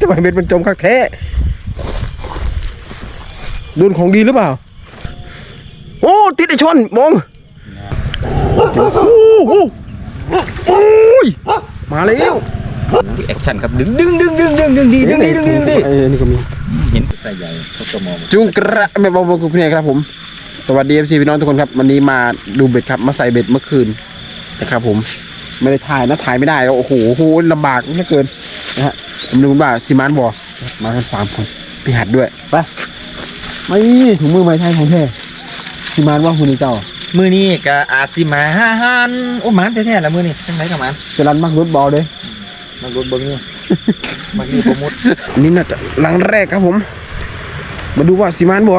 ทำไมเบ็ดมันจมคักแท้โดนของดีหรือเปล่า โอ้ ติดไอชนมองโอ้โหโอ้ยมาแล้วแอคชั่นครับดึงดึงดึงดึงดึงดึงดีดึงดีดึงดีดึงดีไอ้นี่ก็มีเห็นใส่ใหญ่เขาก็มองจุงกระแม่บอกบอกคุณเนี่ยครับผม สวัสดีเอฟซีพี่น้องทุกคนครับ วันนี้มาดูเบ็ดครับ มาใส่เบ็ดเมื่อคืนนะครับผม ไม่ได้ถ่ายนะถ่ายไม่ได้โอ้โหโอ้โหลำบากเหลือเกินนะฮะ ผมนึกว่าสิมานบอมากันสามคนพี่หัดด้วยไปไม่ถุงมือไม้ไทยของแท้สิมานว่าคุณนี่เจ้ามือนี้ก็อาจสิมาห้าหันโอ้หมันแท้ๆละมือนี้จังไรกับมันจะรันมักรถบอลเลยมันรถเบิ้งอยู่มันอยู่ประมุดอันนี่น่าจะหลังแรกครับผม มาดูว่าสิมานบอ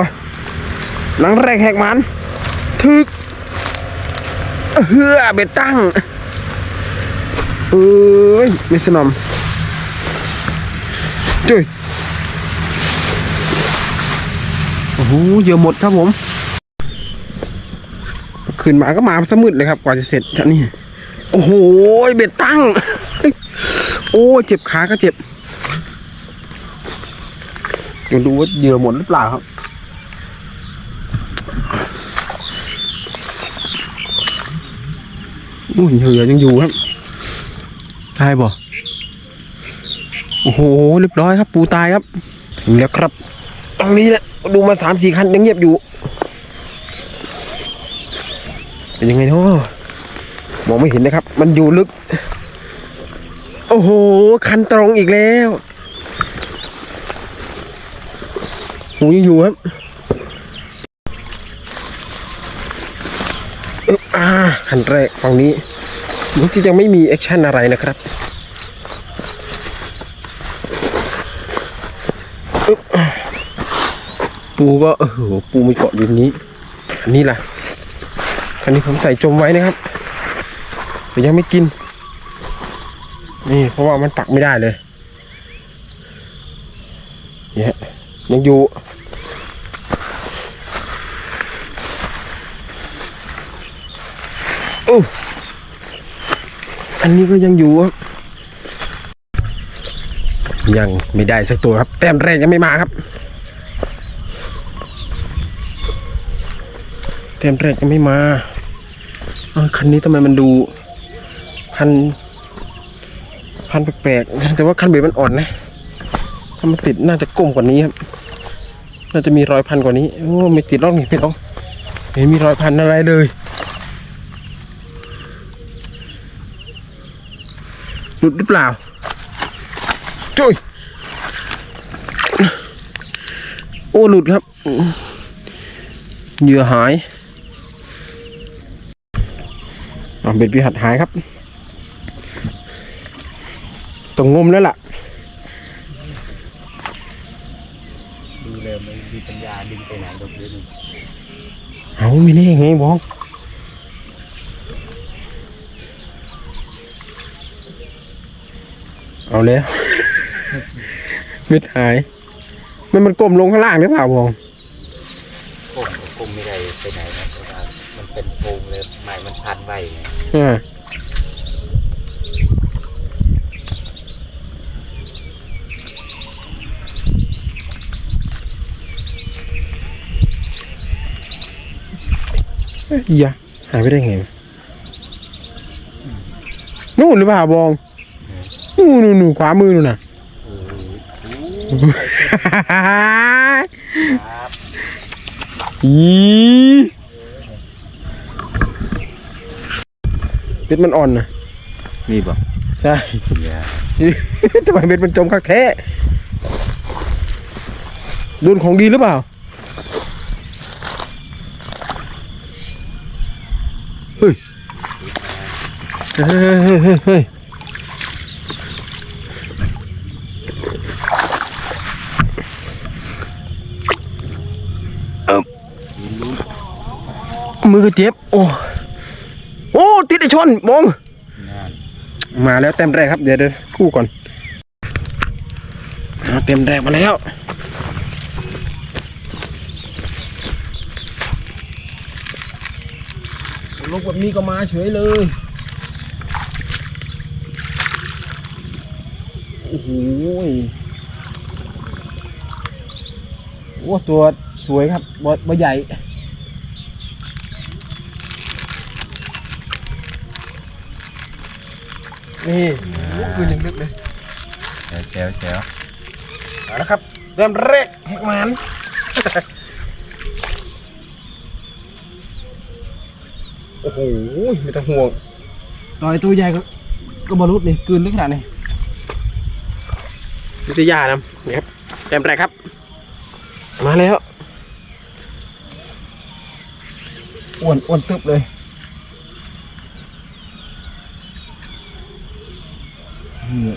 หลังแรกแหกมันทึกเฮือเบ็ดตั้งเอ้ยไม่สนอม จุ้ยโอ้โหเยอะหมดครับผม ขึ้นมาก็มาสมืดเลยครับ กว่าจะเสร็จนนี้โอ้โหเบ็ดตั้ง โอ้เจ็บขาก็เจ็บเดี๋ยวดูว่าเหยื่อหมดหรือเปล่าครับอุ้ยเหยื่อยังอยู่ครับใช่บ่ โอ้โหเรียบร้อยครับปูตายครับถึงแล้วครับตรงนี้แหละดูมาสามสี่คันยังเงียบอยู่ เป็นยังไงเนาะมองไม่เห็นนะครับ มันอยู่ลึก โอ้โห คันตรงอีกแล้วหูยังอยู่ครับอ่าคันแรกฝั่งนี้ลูกที่ยังไม่มีแอคชั่นอะไรนะครับอึ๊บอ่า ปูก็โอ้โหปูมีเกาะอยู่นี้ อันนี้ล่ะ อันนี้ผมใส่จมไว้นะครับแต่ยังไม่กิน นี่เพราะว่ามันปักไม่ได้เลยเนี่ยยังอยู่โอ้อันนี้ก็ยังอยู่ครับ ยังไม่ได้สักตัวครับ แต้มแรกยังไม่มาครับ แต้มแรกยังไม่มาคันนี้ทำไมมันดูพันพันแปลกๆแต่ว่าคันเบ็ดมันอ่อนนะถ้ามันติดน่าจะก้มกว่านี้ครับน่าจะมีรอยพันกว่านี้โอ้ไม่ติดหรอกนี่พี่น้องเห็นมีรอยพันอะไรเลยหลุดหรือเปล่า จุ้ยโอ้หลุดครับเหยื่อหายอะเบ็ดพี่หัดหายครับต้องงมแล้วล่ะดูเลยไม่มีปัญญาดึงไปไหนดอกเบี้ยเอาไม่แน่ไงบองเอาแล้ว เม็ดหาย มันมันกลมลงข้างล่างหรือเปล่าบองคงคงไม่ได้ไปไหนนะเพราะว่ามันเป็นโพรงเลยไม้มันพันไว้ไงอ่าเอ้ยอย่าหายไปได้ไงวะนู่นหรือเปล่าบองนู่นนู่นนู่นขวามือนู่นน่ะ อีเบ็ดมันอ่อนนะมีบ่ใช่อย่าทำไมเบ็ดมันจมคักแท้โดนของดีหรือเปล่าเฮ้ยเฮ้ยเฮ้ยเฮ้ยเฮ้ยเอิ่ม มือก็เจ็บ โอ้ โอ้ ติดไอชนมองนั่นมาแล้วเต็มแรกครับ เดี๋ยวเดี๋ยวคู่ก่อนเอาเต็มแรกมาแล้วลูกแบบนี้ก็มาเฉยเลย โอ้โอ้โหยโอ้ตัวสวยครับบบ่ใหญ่ นี่คืนยังลึกเลยแจ๋วแจ๋วเอาละครับ เริ่มแรกแหกมันโอ้โหไม่ต้องห่วงต่อยตัวใหญ่ก็ก็บรรลุนี่กลืนลึกขนาดนี้วิทยานะนี่ครับเต็มแรกครับ มาแล้วอ้วนอ้วนตึบเลย นี่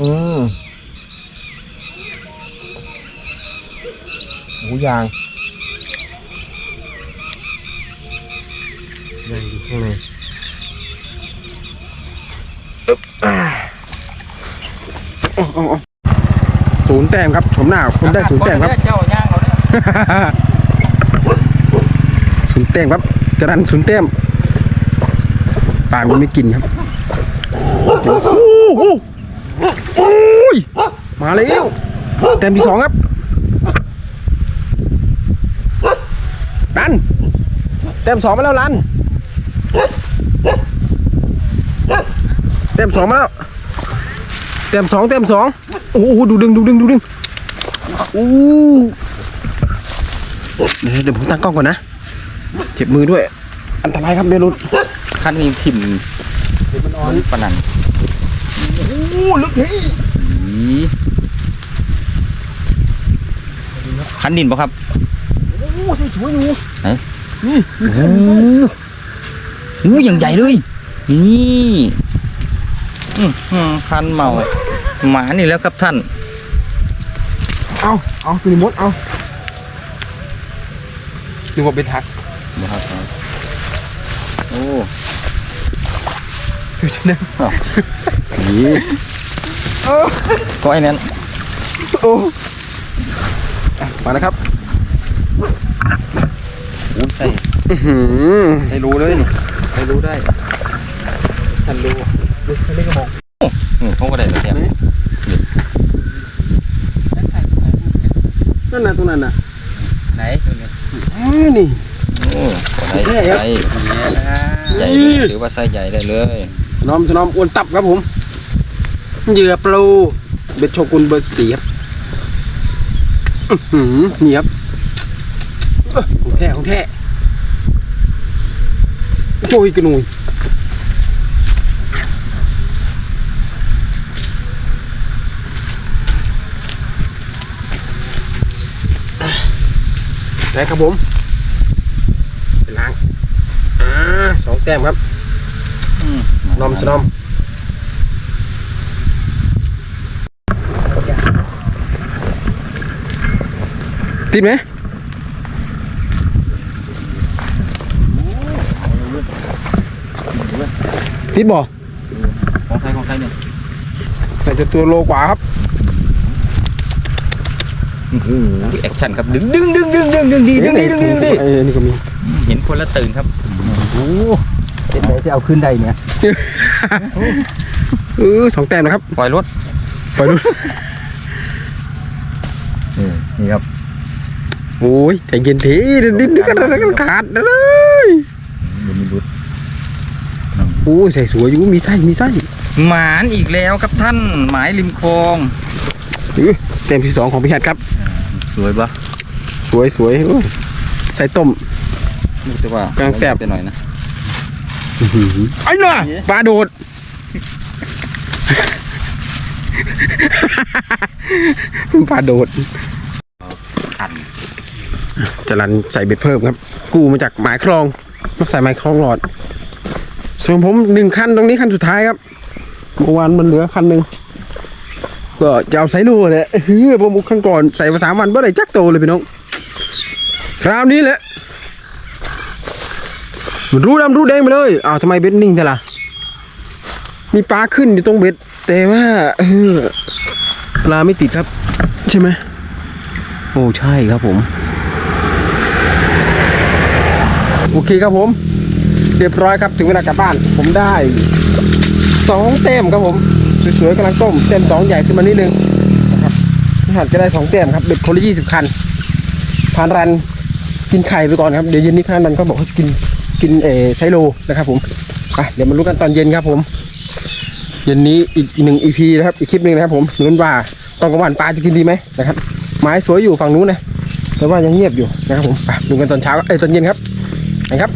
อืมหมูยางยางอยู่ข้างในอึ๊บอ่า เอาเอาศูนย์แต้มครับชมหน้าคุณได้ศูนย์แต้มครับเจ้าย่างเขาเนี่ยศูนย์แต้มครับจรันศูนย์แต้มปากมันไม่กินครับโอ้โหโอ้ยมาแล้วแต้มที่สองครับรันแต้มสองมาแล้วรันแต้มสองมาแล้ว แต้มสองแต้มสองโอ้โหดูดึงดูดึงดูดึงโอ้เดี๋ยวเดี๋ยวผมตั้งกล้องก่อนนะเจ็บมือด้วย อันตรายครับเบรุนคันนี้ถิ่มมันปะนันโอ้ลึกเฮ้ยอีคันดินปะครับ โอ้สวยสวยอยู่ไหนนี่โอ้อย่างใหญ่เลย นี่ อืมคันเมา หมานี่แล้วครับท่าน เอาเอาตัวนี้มดเอานึกว่าเป็นทักนะครับโอ้ดูชนะนี่ก็ไอ้นั้นโอ้อะมาแล้วครับอู้ใส่อื้อหือใส่รู้เลยนี่ใส่รู้ได้ฉันรู้ดูฉันไม่กระบอกอืมเขาก็ได้แบบเนี้ นั่นน่ะตรงนั้นน่ะไหนตัวนี้อ้าวนี่โอ้ใส่ใส่ใหญ่เลยถือว่าไส้ใหญ่ได้เลยน้อมน้อมอ้วนตับครับผมเหยื่อปลูเบ็ดโชกุนเบอร์สี่ครับอื้อหือนี่ครับเอ้อของแท้ของแท้โอ้ยกระนุย ได้ครับผมไปล้างอ่าสองแต้มครับนอมสนอมติดไหมติดบ่ของใครของใครเนี่ยแต่จะตัวโลกว่าครับ แอคชั่นครับดึงดึงดึงดึงดึงดึงดีดึงดีดึงดีดึงดีเอ้ยนี่ก็มีเห็นคนละตื่นครับโอ้เป็นไหนจะเอาขึ้นได้เนี่ยเออสองแต้มนะครับปล่อยรถปล่อยดูนี่ครับโอ้ยใจเย็นทีเดี๋ยวดิ้นดึกกันแล้วกันขาดนะเลยยังไม่รุดโอ้ยใส่สวยอยู่มีไส้มีไส้หมานอีกแล้วครับท่านหมายริมคลอง เออแต้มที่สองของพี่แฮดครับ สวยปะสวยสวยโอ้ยใส่ต้มรู้สึกว่ากำลังแซ่บไปหน่อยนะไอ้น่ะปลาโดดปลาโดดขันจรันใส่เบ็ดเพิ่มครับ กู้มาจากหมายคลองมาใส่หมายคลองหลอด ส่วนผมหนึ่งคันตรงนี้คันสุดท้ายครับเมื่อวานมันเหลือคันหนึ่ง ก็จะเอาไซโลแหละเฮ้ยผมขั้นก่อนใส่มาสามวันเมื่อไรจักโตเลยพี่น้อง คราวนี้แหละมันรู้ดำรู้แดงไปเลยอ้าวทำไมเบ็ดนิ่งแต่ล่ะมีปลาขึ้นอยู่ตรงเบ็ด แต่ว่าเออปลาไม่ติดครับ ใช่ไหมโอ้ใช่ครับผม โอเคครับผม เรียบร้อยครับถึงเวลากลับบ้าน ผมได้สองเต็มครับผม สวยๆกำลังต้มเต็มสองใหญ่ขึ้นมานิดนึงนะครับทหัดก็ได้สองเต็มครับเบ็ดคนละยี่สิบคันพานรันกินไข่ไปก่อนครับเดี๋ยวเย็นนี้พานรันเขาบอกเขาจะกินกินเอไซโลนะครับผมไปเดี๋ยวมารู้กันตอนเย็นครับผม เย็นนี้อีกหนึ่งอีพีนะครับ อีกคลิปหนึ่งนะครับผมลุ้นว่าตอนกลางวันปลาจะกินดีไหมนะครับไม้สวยอยู่ฝั่งนู้นนะแต่ว่ายังเงียบอยู่นะครับผมไปดูกันตอนเช้าเอ้ตอนเย็นครับนะครับ